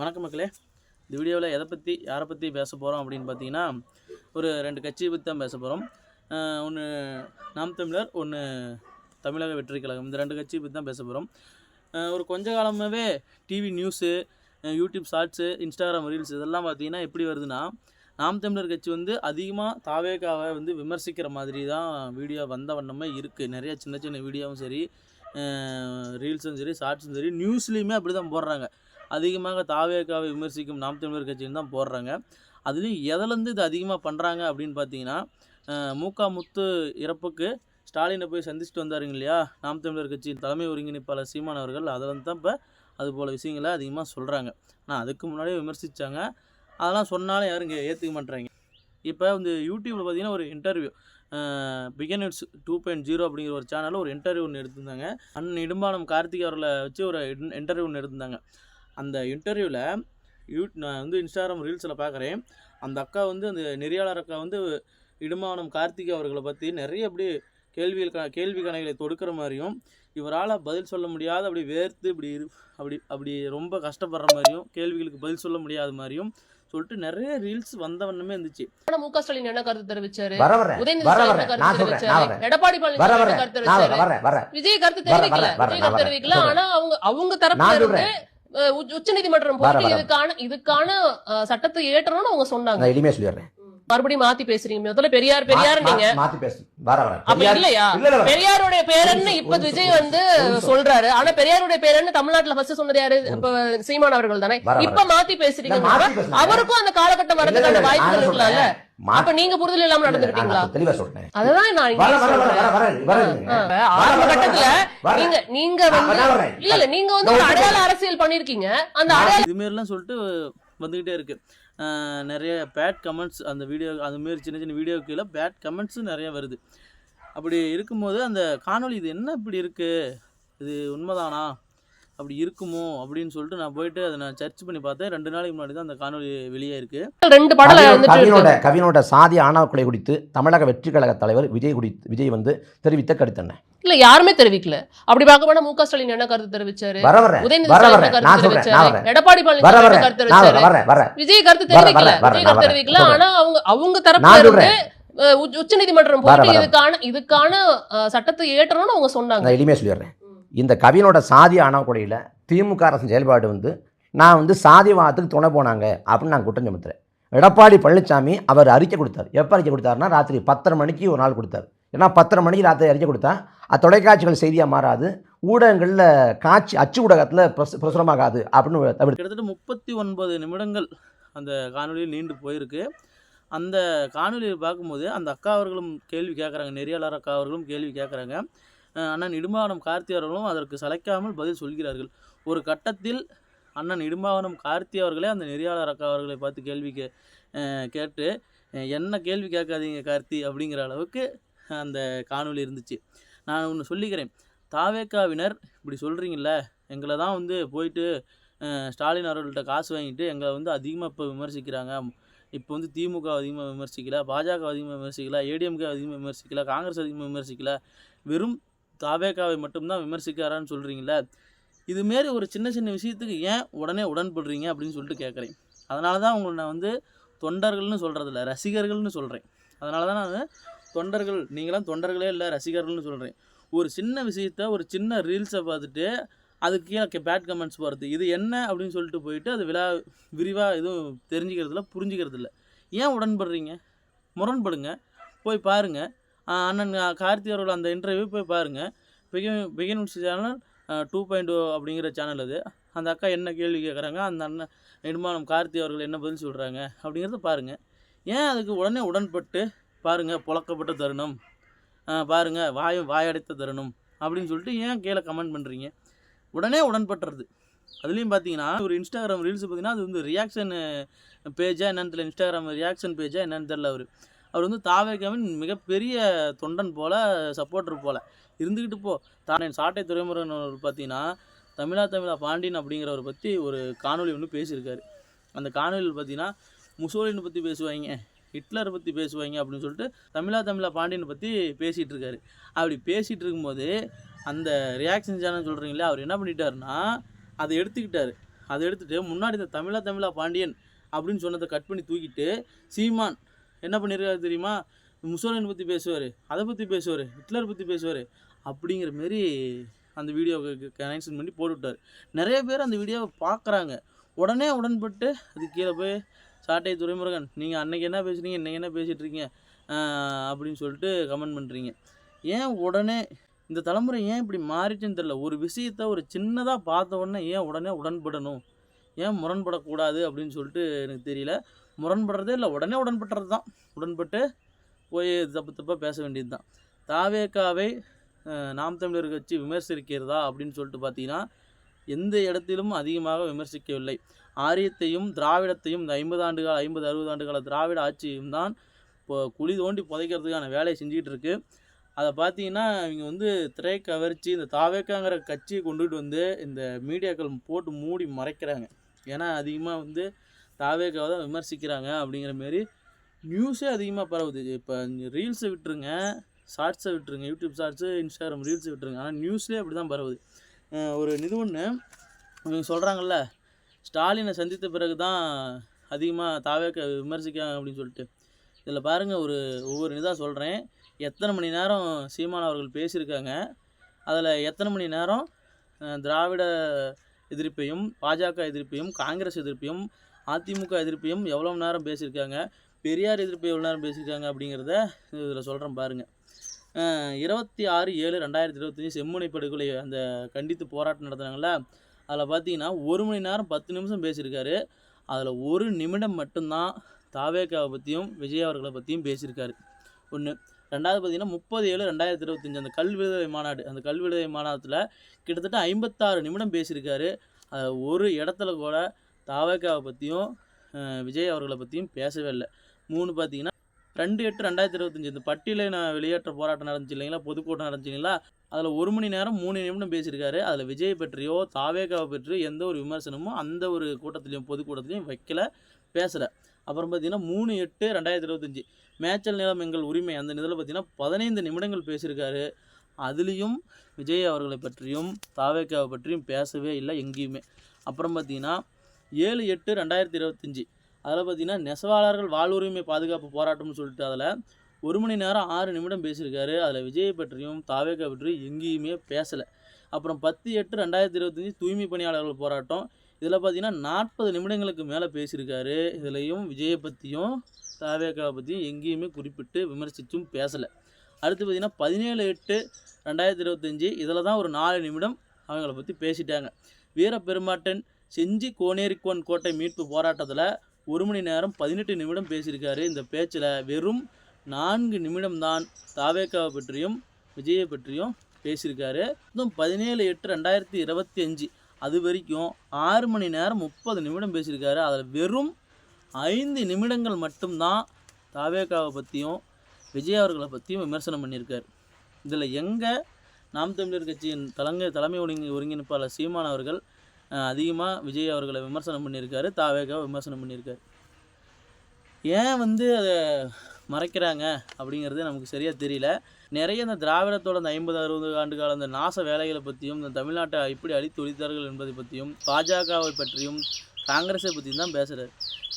வணக்கம் மக்களே. இந்த வீடியோவில் எதை பற்றி யாரை பற்றி பேச போகிறோம் அப்படின்னு பார்த்தீங்கன்னா ஒரு ரெண்டு கட்சியை பற்றி தான் பேச போகிறோம் ஒன்று நாம் தமிழர் ஒன்று தமிழக வெற்றி கழகம். இந்த ரெண்டு கட்சியை பற்றி தான் பேச போகிறோம் ஒரு கொஞ்ச காலமாகவே TV news YouTube shorts Instagram reels இதெல்லாம் பார்த்தீங்கன்னா எப்படி வருதுன்னா நாம் தமிழர் கட்சி வந்து அதிகமாக தாவேக்காவை வந்து விமர்சிக்கிற மாதிரி தான் வீடியோ வந்த வண்ணமே இருக்குது நிறைய சின்ன சின்ன வீடியோவும் சரி ரீல்ஸும் சரி ஷார்ட்ஸும் சரி நியூஸ்லேயுமே அப்படி தான் போடுறாங்க. அதிகமாக தாவேக்காவை விமர்சிக்கும் நாம் தமிழர் கட்சின்னு தான் போடுறாங்க. அதுலேயும் எதுலேருந்து இது அதிகமாக பண்ணுறாங்க அப்படின்னு பார்த்தீங்கன்னா மூக்கா முத்து இறப்புக்கு ஸ்டாலினை போய் சந்திச்சுட்டு வந்தாருங்க இல்லையா? நாம் தமிழர் கட்சியின் தலைமை ஒருங்கிணைப்பாளர் சீமான் அவர்கள். அதில் தான் இப்போ அது போல் விஷயங்களை அதிகமாக சொல்கிறாங்க ஆனால் அதுக்கு முன்னாடியே விமர்சித்தாங்க அதெல்லாம் சொன்னாலும் யாரும் இங்கே ஏற்றுக்க மாட்றாங்க. இப்போ வந்து யூடியூப்பில் பார்த்தீங்கன்னா ஒரு இன்டர்வியூ பிகனிட்ஸ் டூ பாயிண்ட் ஜீரோ அப்படிங்கிற ஒரு சேனலில் ஒரு இன்டர்வியூ ஒன்று எடுத்திருந்தாங்க. அண்ணன் இடும்பானம் கார்த்திக் அவர்களை வச்சு ஒரு இன்டர்வியூ ஒன்று எடுத்திருந்தாங்க. அந்த இன்டர்வியூவில் யூ நான் வந்து இன்ஸ்டாகிராம் ரீல்ஸில் பார்க்குறேன் அந்த அக்கா வந்து அந்த நெறியாளர் அக்கா வந்து இடுமானம் கார்த்திக் அவர்களை பற்றி நிறைய அப்படி கேள்விகள் க கேள்வி கணைகளை தொடுக்கிற மாதிரியும் இவரால் பதில் சொல்ல முடியாத அப்படி வேர்த்து இப்படி அப்படி அப்படி ரொம்ப கஷ்டப்படுற மாதிரியும் கேள்விகளுக்கு பதில் சொல்ல முடியாத மாதிரியும் சொல்லிட்டு நிறைய ரீல்ஸ் வந்த வண்ணமே இருந்துச்சு. மு க ஸ்டாலின் என்ன கருத்து தெரிவிச்சாரு? எடப்பாடி வர பழனிசாமி கருத்து நான் தெரிவிச்சாரு? விஜய் கருத்து தெரிவிக்கல. விஜய் கருத்து தெரிவிக்கல. ஆனா அவங்க அவங்க தரப்புல உச்ச- வர. இதுக்கான இதுக்கான சட்டத்தை ஏற்றணும்னு அவங்க சொன்னாங்க. எளிமையா சொல்லிடுறேன். மறுபடியும் மாத்தி பேசுறீங்க. முதல்ல பெரியார் பெரியார் நீங்க. மாத்தி பேசு. அப்ப இல்லையா? இல்ல இல்ல, இல்ல. பெரியாருடைய பேரன்னு இப்ப விஜய் வந்து. சொல்றாரு. ஆனா பெரியாருடைய பேரன்னு தமிழ்நாட்டுல ஃபர்ஸ்ட் சொன்னது யாரு? இப்ப சீமான் அவர்கள் தானே. இப்ப மாத்தி பேசுறீங்க. அவருக்கும் அந்த காலகட்டம் வரதுக்கான வாய்ப்புகள் இருக்கலாம்ல அப்ப நீங்க புரிதல் இல்லாம இல்ல, இல்ல, நடந்துக்கிட்டீங்களா நான் தெளிவா சொல்றேன். அததான் நான். ஆரம்ப கட்டத்துல. நீங்க நீங்க. இல்ல இல்ல நீங்க வந்து அடையாள அரசியல் பண்ணிருக்கீங்க அந்த அடையாள இதுமாரிலாம் சொல்லிட்டு வந்துக்கிட்டே இருக்குது நிறைய பேட் கமெண்ட்ஸ் அந்த வீடியோ அதுமாரி சின்ன சின்ன வீடியோ கீழே பேட் கமெண்ட்ஸும் நிறைய வருது. அப்படி இருக்கும்போது அந்த காணொளி இது என்ன இப்படி இருக்குது இது உண்மைதானா? அப்படி இருக்குமோ அப்படின்னு சொல்லிட்டு நான் போயிட்டு அதை நான் சர்ச் பண்ணி பார்த்தேன். ரெண்டு நாளைக்கு முன்னாடி தான் அந்த காணொளி வெளியே இருக்குது ரெண்டு படம் கவினோட இருக்கு. கவினோட சாதி ஆணவ கொலை குறித்து தமிழக வெற்றி கழக தலைவர் விஜய் குறித்து விஜய் வந்து தெரிவித்த கருத்து என்ன இல்ல யாருமே தெரிவிக்கல. அப்படி பார்க்க போனா மு க. ஸ்டாலின் என்ன கருத்து தெரிவிச்சாரு? உதயநிதி கருத்து தெரிவிச்சாரு? எடப்பாடி பழனிசாமி கருத்து தெரிவிச்சாரு? விஜய் கருத்து வர, தெரிவிக்கல. வர, வர, விஜய் கருத்து. தெரிவிக்கல. ஆனா அவங்க அவங்க தரப்புல இருந்து உச்ச- போயிட்டு வர. இதுக்கான இதுக்கான சட்டத்தை ஏற்றணும்னு அவங்க சொன்னாங்க. நான் எளிமையா சொல்லிடுறேன். இந்த கவினோட சாதி ஆணவ திமுக அரசின் செயல்பாடு வந்து நான் வந்து சாதிவாதத்துக்கு துணை போனாங்க அப்படின்னு நான் குற்றம் சுமத்துறேன். எடப்பாடி பழனிசாமி அவர் அறிக்கை கொடுத்தார். எப்போ அறிக்கை கொடுத்தாருன்னா ராத்திரி பத்தரை மணிக்கு ஒரு நாள் கொடுத்தார். ஏன்னா பத்தரை மணிக்கு ராத்திரி அறிக்கை கொடுத்தா அது தொலைக்காட்சிகள் செய்தியாக மாறாது ஊடகங்களில் காட்சி அச்சு ஊடகத்தில் பிரசு பிரசுரமாகாது அப்படின்னு தவிர கிட்டத்தட்ட முப்பத்தி ஒன்பது நிமிடங்கள் அந்த காணொலியில் நீண்டு போயிருக்கு. அந்த காணொலியை பார்க்கும்போது அந்த அக்கா அவர்களும் கேள்வி கேட்குறாங்க நெறியாளர் அக்கா அவர்களும் கேள்வி கேட்குறாங்க. அண்ணன் இடும்பாவனம் கார்த்தி அவர்களும் அதற்கு சளைக்காமல் பதில் சொல்கிறார்கள். ஒரு கட்டத்தில் அண்ணன் இடும்பாவனம் கார்த்தி அவர்களே அந்த நெறியாளர் அக்கா அவர்களை பார்த்து கேள்வி கே கேட்டு என்ன கேள்வி கேட்காதீங்க கார்த்தி? அப்படிங்கிற அளவுக்கு அந்த காணொளி இருந்துச்சு. நான் ஒன்று சொல்லிக்கிறேன். தாவேக்காவினர் இப்படி சொல்கிறீங்கள எங்களை தான் வந்து போயிட்டு ஸ்டாலின் அவர்கள்ட்ட காசு வாங்கிட்டு எங்களை வந்து அதிகமாக இப்போ விமர்சிக்கிறாங்க. இப்போ வந்து திமுக அதிகமாக விமர்சிக்கல பாஜக அதிகமாக விமர்சிக்கல ஏடிஎம்கே அதிகமாக விமர்சிக்கல காங்கிரஸ் அதிகமாக விமர்சிக்கல. வெறும் தாவேகாவை மட்டும்தான் விமர்சிக்காரான்னு சொல்கிறீங்களே இதுமாரி ஒரு சின்ன சின்ன விஷயத்துக்கு ஏன் உடனே உடன்படுறீங்க அப்படின்னு சொல்லிட்டு கேட்குறேன். அதனால தான் உங்களை நான் வந்து தொண்டர்கள்னு சொல்கிறதில்ல ரசிகர்கள்னு சொல்கிறேன் அதனால தான் நான் தொண்டர்கள் நீங்களாம் தொண்டர்களே இல்லை ரசிகர்கள்னு சொல்கிறேன் ஒரு சின்ன விஷயத்த ஒரு சின்ன ரீல்ஸை பார்த்துட்டு அதுக்கு கீழே பேட் கமெண்ட்ஸ் போகிறது இது என்ன அப்படின்னு சொல்லிட்டு போயிட்டு அது விழா விரிவாக எதுவும் தெரிஞ்சுக்கிறதில்ல புரிஞ்சுக்கிறதில்ல. ஏன் உடன்படுறீங்க? முரண்படுங்க. போய் பாருங்கள் அண்ணன் கார்த்தி அவர்கள் அந்த இன்டர்வியூ போய் பாருங்கள் begin begin channel two point அப்படிங்கிற சேனல் அது. அந்த அக்கா என்ன கேள்வி கேட்குறாங்க அந்த அண்ணன் நிர்மாணம் கார்த்தி அவர்கள் என்ன பதில் சொல்கிறாங்க அப்படிங்கிறத பாருங்கள் ஏன் அதுக்கு உடனே உடன்பட்டு பாருங்கள் புழக்கப்பட்ட தருணம் பாருங்கள் வாய் வாயடைத்த தருணம் அப்படின்னு சொல்லிட்டு ஏன் கீழே கமெண்ட் பண்ணுறீங்க உடனே உடன்பட்டுறது. அதுலேயும் பார்த்தீங்கன்னா ஒரு இன்ஸ்டாகிராம் ரீல்ஸ் பார்த்தீங்கன்னா அது வந்து ரியாக்ஷன் பேஜா என்னன்னு தெரியல. இன்ஸ்டாகிராம் ரியாக்ஷன் பேஜா என்னன்னு தெரியல அவர். அவர் வந்து தாவேகாவின் மிகப்பெரிய தொண்டன் போல் சப்போர்ட்டர் போல். இருந்துக்கிட்டு போ. தானே சாட்டை துறைமுருகன் அவர் பார்த்தீங்கன்னா தமிழா தமிழா பாண்டியன் அப்படிங்கிறவரை பற்றி ஒரு காணொளி ஒன்று பேசியிருக்காரு. அந்த காணொலியில் பார்த்தீங்கன்னா முசோலினை பற்றி பேசுவாங்க ஹிட்லரை பற்றி பேசுவாங்க அப்படின்னு சொல்லிட்டு தமிழா தமிழா பாண்டியனை பற்றி பேசிகிட்டு இருக்காரு அப்படி பேசிகிட்டு இருக்கும்போது அந்த ரியாக்ஷன் சேனல் சொல்கிறீங்களே அவர் என்ன பண்ணிட்டாருன்னா அதை எடுத்துக்கிட்டார். அதை எடுத்துகிட்டு முன்னாடி இந்த தமிழா தமிழா பாண்டியன் அப்படின்னு சொன்னதை கட் பண்ணி தூக்கிட்டு சீமான் என்ன பண்ணியிருக்காரு தெரியுமா? முசோலின் பற்றி பேசுவார் அதை பற்றி பேசுவார் ஹிட்லர் பற்றி பேசுவார் அப்படிங்கிற மாரி அந்த வீடியோவுக்கு கனெக்ஷன் பண்ணி போட்டுவிட்டார். நிறைய பேர் அந்த வீடியோவை பார்க்குறாங்க. உடனே உடன்பட்டு அது கீழே போய் சாட்டை துரைமுருகன் நீங்கள் அன்னைக்கு என்ன பேசுகிறீங்க இன்றைக்கி என்ன பேசிகிட்ருக்கீங்க அப்படின்னு சொல்லிட்டு கமெண்ட் பண்ணுறீங்க ஏன் உடனே இந்த தலைமுறை ஏன் இப்படி மாறிச்சுன்னு தெரில ஒரு விஷயத்த ஒரு சின்னதாக பார்த்த உடனே ஏன் உடனே உடன்படணும்? ஏன் முரண்படக்கூடாது அப்படின்னு சொல்லிட்டு எனக்கு தெரியல. முரண்படுறதே இல்லை. உடனே உடன்பட்டுறது தான். உடன்பட்டு போய் தப்பு தப்பாக பேச வேண்டியது தான் தாவேக்காவை நாம் தமிழர் கட்சி விமர்சிக்கிறதா அப்படின்னு சொல்லிட்டு பார்த்தீங்கன்னா எந்த இடத்திலும் அதிகமாக விமர்சிக்கவில்லை. ஆரியத்தையும் திராவிடத்தையும் இந்த ஐம்பது ஆண்டு கால ஐம்பது அறுபது ஆண்டு கால திராவிட ஆட்சியும் தான் இப்போ குழி தோண்டி புதைக்கிறதுக்கான வேலையை செஞ்சுக்கிட்டு இருக்கு. அதை பார்த்தீங்கன்னா இவங்க வந்து திரை கவர்ச்சி இந்த தாவேக்காங்கிற கட்சியை கொண்டுகிட்டு வந்து இந்த மீடியாக்கள் போட்டு மூடி மறைக்கிறாங்க. ஏன்னா அதிகமாக வந்து தாவேக்காவை தான் விமர்சிக்கிறாங்க அப்படிங்கிற மாரி நியூஸே அதிகமாக பரவுது. இப்போ ரீல்ஸை விட்டுருங்க ஷார்ட்ஸை விட்டுருங்க யூடியூப் ஷார்ட்ஸு இன்ஸ்டாகிராம் ரீல்ஸை விட்டுருங்க. ஆனால் நியூஸ்லேயே அப்படி தான் பரவுது. ஒரு இது ஒன்று இவங்க சொல்கிறாங்கல்ல ஸ்டாலினை சந்தித்த பிறகு தான் அதிகமாக தாவேக்க விமர்சிக்காங்க அப்படின்னு சொல்லிட்டு. இதில் பாருங்கள் ஒரு ஒவ்வொரு இதாக சொல்கிறேன் எத்தனை மணி நேரம் சீமான் அவர்கள் பேசியிருக்காங்க அதில் எத்தனை மணி நேரம் திராவிட எதிர்ப்பையும் பாஜக எதிர்ப்பையும் காங்கிரஸ் எதிர்ப்பையும் அதிமுக எதிர்ப்பையும் எவ்வளோ நேரம் பேசியிருக்காங்க பெரியார் எதிர்ப்பு எவ்வளோ நேரம் பேசியிருக்காங்க அப்படிங்கிறத இதில் சொல்கிறேன் பாருங்கள் இருபத்தி ஆறு ஏழு ரெண்டாயிரத்தி இருபத்தஞ்சி செம்முனை படுகொலை அந்த கண்டித்து போராட்டம் நடத்துனாங்கல்ல அதில் பார்த்தீங்கன்னா ஒரு மணி நேரம் பத்து நிமிஷம் பேசியிருக்காரு. அதில் ஒரு நிமிடம் மட்டும்தான் தாவேக்காவை பற்றியும் விஜய் அவர்களை பற்றியும் பேசியிருக்காரு. ஒன்று ரெண்டாவது பார்த்தீங்கன்னா முப்பது ஏழு ரெண்டாயிரத்தி இருபத்தஞ்சி அந்த கல்விடுதலை மாநாடு அந்த கல்விடுதலை மாநாட்டில் கிட்டத்தட்ட ஐம்பத்தாறு நிமிடம் பேசியிருக்காரு. அதில் ஒரு இடத்துல கூட தாவேக்காவை பற்றியும் விஜய் அவர்களை பற்றியும் பேசவே இல்லை. மூணு பார்த்தீங்கன்னா ரெண்டு எட்டு ரெண்டாயிரத்தி இருபத்தஞ்சி இந்த பட்டியலை நான் வெளியேற்ற போராட்டம் நடந்துச்சு இல்லைங்களா? பொதுக்கூட்டம் நடந்துச்சு இல்லைங்களா? அதில் ஒரு மணி நேரம் மூணு நிமிடம் பேசியிருக்காரு. அதில் விஜய் பற்றியோ தாவேகாவை பற்றியோ எந்த ஒரு விமர்சனமும் அந்த ஒரு கூட்டத்திலையும் பொதுக்கூட்டத்துலையும் வைக்கல பேசலை. அப்புறம் பார்த்தீங்கன்னா மூணு எட்டு ரெண்டாயிரத்தி இருபத்தஞ்சி மேச்சல் நிலம் எங்கள் உரிமை. அந்த இதில் பார்த்தீங்கன்னா பதினைந்து நிமிடங்கள் பேசியிருக்காரு. அதுலேயும் விஜய் அவர்களை பற்றியும் தாவேக்காவை பற்றியும் பேசவே இல்லை எங்கேயுமே. அப்புறம் பார்த்தீங்கன்னா ஏழு எட்டு ரெண்டாயிரத்தி இருபத்தஞ்சி. அதில் பார்த்தீங்கன்னா நெசவாளர்கள் வாழ்வுரிமை பாதுகாப்பு போராட்டம்னு சொல்லிட்டு அதில் ஒரு மணி நேரம் ஆறு நிமிடம் பேசியிருக்காரு. அதில் விஜயை பற்றியும் தாவேக்கா பற்றியும் எங்கேயுமே பேசலை. அப்புறம் பத்து எட்டு ரெண்டாயிரத்தி இருபத்தஞ்சி தூய்மை பணியாளர்கள் போராட்டம். இதில் பார்த்தீங்கன்னா நாற்பது நிமிடங்களுக்கு மேலே பேசியிருக்காரு. இதுலேயும் விஜயை பற்றியும் தாவேக்காவை பற்றியும் எங்கேயுமே குறிப்பிட்டு விமர்சித்தும் பேசலை. அடுத்து பார்த்தீங்கன்னா பதினேழு எட்டு ரெண்டாயிரத்தி இருபத்தஞ்சி இதில் தான் ஒரு நாலு நிமிடம் அவங்கள பற்றி பேசிட்டாங்க. வீரப்பெருமாட்டன் செஞ்சி கோனேரிக்கோன் கோட்டை மீட்பு போராட்டத்தில் ஒரு மணி நேரம் பதினெட்டு நிமிடம் பேசியிருக்காரு. இந்த பேச்சில் வெறும் நான்கு நிமிடம்தான் தாவேக்காவை பற்றியும் விஜயை பற்றியும் பேசியிருக்காரு. இன்னும் பதினேழு எட்டு ரெண்டாயிரத்தி இருபத்தி அஞ்சு அது வரைக்கும் ஆறு மணி நேரம் முப்பது நிமிடம் பேசியிருக்காரு. அதில் வெறும் ஐந்து நிமிடங்கள் மட்டும்தான் தாவேக்காவை பற்றியும் விஜய் அவர்களை பற்றியும் விமர்சனம் பண்ணியிருக்கார். இதில் எங்கே நாம் தமிழர் கட்சியின் தலைங்க தலைமை ஒருங்கி ஒருங்கிணைப்பாளர் சீமான் அவர்கள் அதிகமாக விஜய் அவர்களை விமர்சனம் பண்ணியிருக்காரு தாவேகாவை விமர்சனம் பண்ணியிருக்காரு. ஏன் வந்து அதை மறைக்கிறாங்க அப்படிங்கிறது நமக்கு சரியாக தெரியல. நிறைய இந்த திராவிடத்தோட அந்த ஐம்பது அறுபது ஆண்டு கால அந்த நாச வேலைகளை பற்றியும் இந்த தமிழ்நாட்டை எப்படி அழித்து ஒழித்தார்கள் என்பதை பற்றியும் பாஜகவை பற்றியும் காங்கிரஸை பற்றியும் தான் பேசுகிறாரு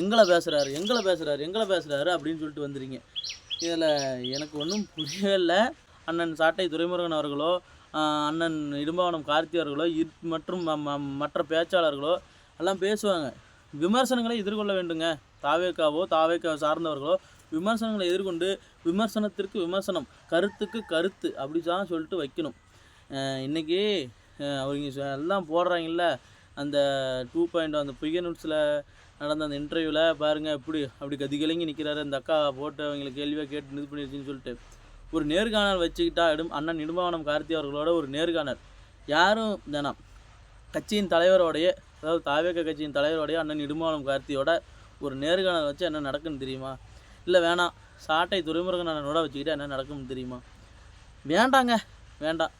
எங்களை பேசுகிறாரு எங்களை பேசுகிறாரு எங்களை பேசுகிறாரு அப்படின்னு சொல்லிட்டு வந்துடுறீங்க இதில் எனக்கு ஒன்றும் புரியவே இல்லை. அண்ணன் சாட்டை துரைமுருகன் அவர்களோ அண்ணன் இடும்பாவனம் கார்த்தி அவர்களோ மற்றும் ம- மற்ற பேச்சாளர்களோ எல்லாம் பேசுவாங்க. விமர்சனங்களை எதிர்கொள்ள வேண்டுங்க. தாவேக்காவோ தாவேக்காவை சார்ந்தவர்களோ விமர்சனங்களை எதிர்கொண்டு விமர்சனத்திற்கு விமர்சனம் கருத்துக்கு கருத்து அப்படி தான் சொல்லிட்டு வைக்கணும். இன்றைக்கி அவங்க எல்லாம் போடுறாங்கல்ல அந்த டூ பாயிண்ட் அந்த பிகே நியூஸில் நடந்த அந்த இன்டர்வியூவில் பாருங்கள் எப்படி அப்படி கதிகலங்கி நிற்கிறாரு அந்த அக்கா போட்டு அவங்களுக்கு கேள்வியாக கேட்டு இது பண்ணிருச்சுன்னு சொல்லிட்டு. ஒரு நேர்காணல் வச்சுக்கிட்டா இடும் அண்ணன் இடும்பாவனம் கார்த்தி அவர்களோட ஒரு நேர்காணல். யாரும் தினம் கட்சியின் தலைவரோடைய அதாவது தாவேக கட்சியின் தலைவரோடைய அண்ணன் இடும்பாவனம் கார்த்தியோட ஒரு நேர்காணல் வச்சு என்ன நடக்குன்னு தெரியுமா? இல்லை வேணாம். சாட்டை துறைமுருகன் அண்ணனோட வச்சுக்கிட்டா என்ன நடக்கும்னு தெரியுமா? வேண்டாங்க. வேண்டாம்.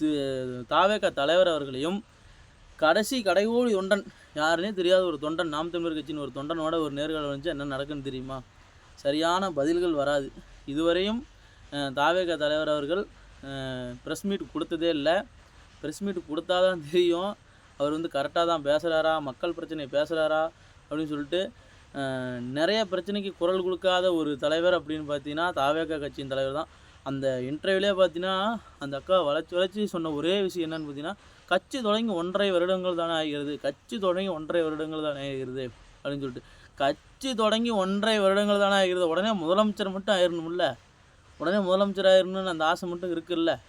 தி- தாவேக தலைவர் அவர்களையும் கடைசி கடைகோடி தொண்டன் யாருன்னே தெரியாத ஒரு தொண்டன் நாம் தமிழர் கட்சியின் ஒரு தொண்டனோட ஒரு நேர்காணல் வந்து என்ன நடக்குன்னு தெரியுமா? சரியான பதில்கள் வராது. இதுவரையும் தாவேக தலைவர் அவர்கள் ப்ரெஸ் மீட் கொடுத்ததே இல்லை. ப்ரெஸ் மீட் கொடுத்தாதான் தெரியும். அவர் வந்து கரெக்டாக தான் பேசுகிறாரா மக்கள் பிரச்சனையை பேசுகிறாரா அப்படின்னு சொல்லிட்டு நிறைய பிரச்சனைக்கு குரல் கொடுக்காத ஒரு தலைவர் அப்படின்னு பார்த்தீங்கன்னா தாவேக கட்சியின் தலைவர் தான். அந்த இன்டர்வியூலே பார்த்தீங்கன்னா அந்த அக்கா வளர்ச்சி வளர்ச்சி சொன்ன ஒரே விஷயம் என்னன்னு பார்த்தீங்கன்னா கட்சி தொடங்கி ஒன்றரை வருடங்கள் தானே ஆகிறது கட்சி தொடங்கி ஒன்றரை வருடங்கள் தானே ஆகிறது அப்படின்னு சொல்லிட்டு. கட்சி தொடங்கி ஒன்றரை வருடங்கள் தானே ஆகிறது உடனே முதலமைச்சர் மட்டும் ஆயிடணும்ல உடனே முதலமைச்சர் அந்த ஆசை மட்டும் இருக்குல்ல?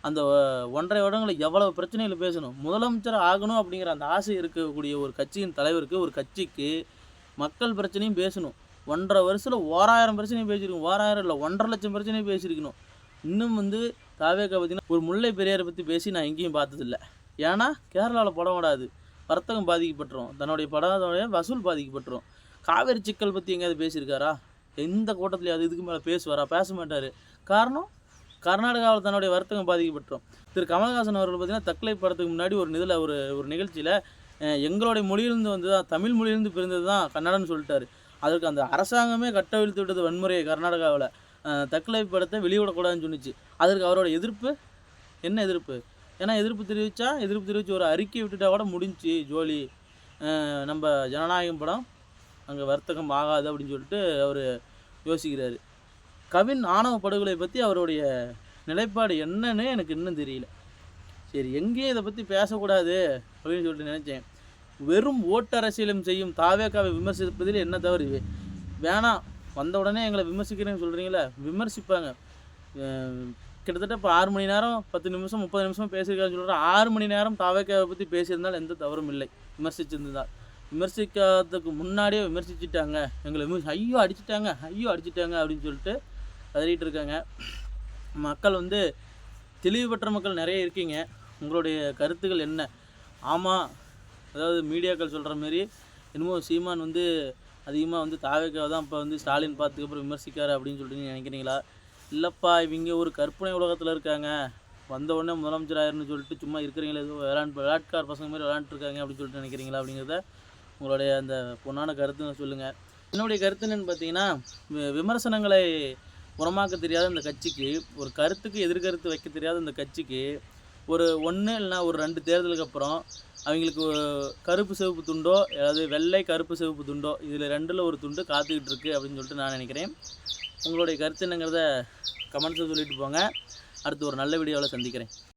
அந்த ஒன்றரை வருடங்களில் எவ்வளவு பிரச்சனைகள் பேசணும்? முதலமைச்சர் ஆகணும் அப்படிங்கிற அந்த ஆசை இருக்கக்கூடிய ஒரு கட்சியின் தலைவருக்கு ஒரு கட்சிக்கு மக்கள் பிரச்சனையும் பேசணும். ஒன்றரை வருஷத்தில் ஓராயிரம் பிரச்சனையும் பேசியிருக்கணும். ஓராயிரம் இல்லை ஒன்றரை லட்சம் பிரச்சனையும் பேசியிருக்கணும். இன்னும் வந்து தாவேக்கா பார்த்தீங்கன்னா ஒரு முல்லை பெரியாரை பற்றி பேசி நான் எங்கேயும் பார்த்ததில்ல. ஏன்னா கேரளாவில் படம் ஓடாது. வர்த்தகம் பாதிக்கப்பட்டுரும். தன்னுடைய படத்தோடைய வசூல் பாதிக்கப்பட்டுரும். காவேரி சிக்கல் பற்றி எங்கேயாவது பேசியிருக்காரா? எந்த கூட்டத்துலையாவது இதுக்கு மேலே பேசுவாரா பேச மாட்டார். காரணம் கர்நாடகாவில் தன்னுடைய வர்த்தகம் பாதிக்கப்பட்டோம் திரு கமல்ஹாசன் அவர்கள் பார்த்தீங்கன்னா தக்கலை படத்துக்கு முன்னாடி ஒரு இதில் ஒரு ஒரு நிகழ்ச்சியில் எங்களுடைய மொழியிலிருந்து வந்து தான் தமிழ் மொழியிலிருந்து பிறந்தது தான் கன்னடன்னு சொல்லிட்டாரு. அதற்கு அந்த அரசாங்கமே கட்டவிழ்த்து விட்டது வன்முறையை கர்நாடகாவில். தக்கலை படத்தை வெளியிடக்கூடாதுன்னு சொன்னிச்சு. அதற்கு அவரோட எதிர்ப்பு என்ன எதிர்ப்பு? ஏன்னா எதிர்ப்பு தெரிவித்தா எதிர்ப்பு தெரிவித்து ஒரு அறிக்கை விட்டுட்டா கூட முடிஞ்சுச்சு ஜோலி. நம்ம ஜனநாயகம் படம். அங்கே வர்த்தகம் ஆகாது அப்படின்னு சொல்லிட்டு அவர் யோசிக்கிறாரு. கவின் ஆணவ படுகொலை பற்றி அவருடைய நிலைப்பாடு என்னன்னு எனக்கு இன்னும் தெரியல. சரி எங்கேயும் இதை பற்றி பேசக்கூடாது அப்படின்னு சொல்லிட்டு நினச்சேன். வெறும் ஓட்டரசியலும் செய்யும் தாவேக்காவை விமர்சிப்பதில் என்ன தவறு? வேணாம் வந்த உடனே எங்களை விமர்சிக்கிறேன்னு சொல்கிறீங்களே விமர்சிப்பாங்க. கிட்டத்தட்ட இப்போ ஆறு மணி நேரம் பத்து நிமிஷம் முப்பது நிமிஷம் பேசியிருக்காருன்னு சொல்கிறேன் ஆறு மணி நேரம் தாவேக்காவை பற்றி பேசியிருந்தால் எந்த தவறும் இல்லை. விமர்சிச்சிருந்தால் விமர்சிக்காததுக்கு முன்னாடியே விமர்சிச்சிட்டாங்க. எங்களை விமர்சி ஐயோ அடிச்சிட்டாங்க ஐயோ அடிச்சிட்டாங்க அப்படின்னு சொல்லிட்டு கதறிட்டு இருக்காங்க. மக்கள் வந்து தெளிவு பெற்ற மக்கள் நிறைய இருக்கீங்க. உங்களுடைய கருத்துக்கள் என்ன? ஆமாம் அதாவது மீடியாக்கள் சொல்கிற மாரி என்னமோ சீமான் வந்து அதிகமாக வந்து தாவேக்காவை தான் இப்போ வந்து ஸ்டாலின் பார்த்ததுக்கப்புறம் விமர்சிக்காரு அப்படின்னு சொல்லிட்டு நினைக்கிறீங்களா? இல்லைப்பா இவங்க ஒரு கற்பனை உலகத்தில் இருக்காங்க. வந்த உடனே முதலமைச்சர் ஆயிருன்னு சொல்லிட்டு சும்மா இருக்கிறீங்களா ஏதோ விளாண்டு விளாட்கார் பசங்க மாதிரி விளாண்டுருக்காங்க அப்படின்னு சொல்லிட்டு நினைக்கிறீங்களா அப்படிங்கிறத உங்களுடைய அந்த பொண்ணான கருத்துன்னு சொல்லுங்கள் என்னுடைய கருத்து என்னன்னு பார்த்தீங்கன்னா விமர்சனங்களை உரமாக்க தெரியாத இந்த கட்சிக்கு ஒரு கருத்துக்கு எதிர்கருத்து வைக்க தெரியாத இந்த கட்சிக்கு ஒரு ஒன்று இல்லைனா ஒரு ரெண்டு தேர்தலுக்கு அப்புறம் அவங்களுக்கு கருப்பு சிவப்பு துண்டோ அதாவது வெள்ளை கருப்பு சிவப்பு துண்டோ இதில் ரெண்டில் ஒரு துண்டு காத்துக்கிட்டு இருக்கு அப்படின்னு சொல்லிட்டு நான் நினைக்கிறேன். உங்களுடைய கருத்து என்னங்கிறத கமெண்ட்ஸில் சொல்லிட்டு போங்க. அடுத்து ஒரு நல்ல வீடியோவில் சந்திக்கிறேன்.